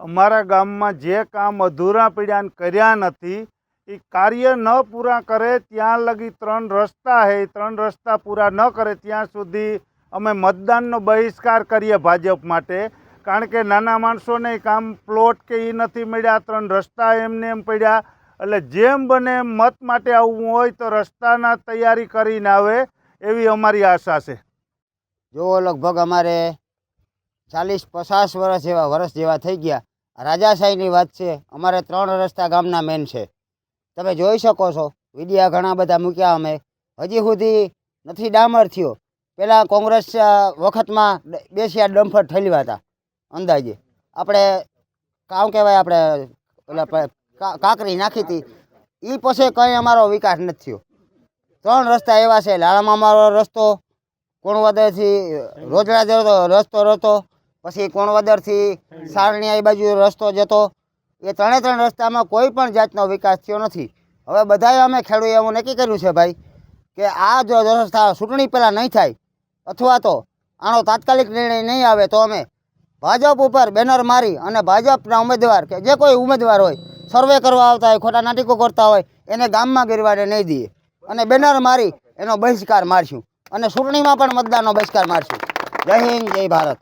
અમારા ગામમાં જે કામ અધૂરા પીડ્યાને કર્યા નથી એ કાર્ય ન પૂરા કરે ત્યાં લગી ત્રણ રસ્તા એ ત્રણ રસ્તા પૂરા ન કરે ત્યાં સુધી અમે મતદાનનો બહિષ્કાર કરીએ ભાજપ માટે. કારણ કે નાના માણસોને કામ પ્લોટ કે એ નથી મળ્યા, ત્રણ રસ્તા એમને એમ પડ્યા. એટલે જેમ બને મત માટે આવવું હોય તો રસ્તાના તૈયારી કરીને આવે એવી અમારી આશા છે. જો લગભગ અમારે ચાલીસ પચાસ વર્ષ જેવા વર્ષ જેવા થઈ ગયા. રાજાશાહીની વાત છે. અમારે ત્રણ રસ્તા ગામના મેન છે. તમે જોઈ શકો છો, વિડિયા ઘણા બધા મૂક્યા અમે. હજી સુધી નથી ડામર થયો. પહેલાં કોંગ્રેસ વખતમાં બેસ્યા ડમ્ફર ઠેલવા હતા, અંદાજે. આપણે કામ કહેવાય આપણે કા- કાંકરી નાખી હતી. એ પછી કંઈ અમારો વિકાસ નથી થયો. ત્રણ રસ્તા એવા છે. લાળામાં અમારો રસ્તો કોણવદરથી રોજડા રસ્તો હતો પછી કોણવદરથી સારણી એ બાજુ રસ્તો જતો. એ ત્રણે ત્રણ રસ્તામાં કોઈ પણ જાતનો વિકાસ થયો નથી. હવે બધાએ અમે ખેડૂએ એવું નક્કી કર્યું છે ભાઈ કે આ જો રસ્તા ચૂંટણી પહેલાં નહીં થાય અથવા તો આનો તાત્કાલિક નિર્ણય નહીં આવે તો અમે ભાજપ ઉપર બેનર મારી અને ભાજપના ઉમેદવાર કે જે કોઈ ઉમેદવાર હોય, સર્વે કરવા આવતા હોય, ખોટા નાટકો કરતા હોય, એને ગામમાં ગીરવાડે નહીં દઈએ. અને બેનર મારી એનો બહિષ્કાર મારશું અને ચૂંટણીમાં પણ મતદાનનો બહિષ્કાર મારશું. જય હિન્દ, જય ભારત.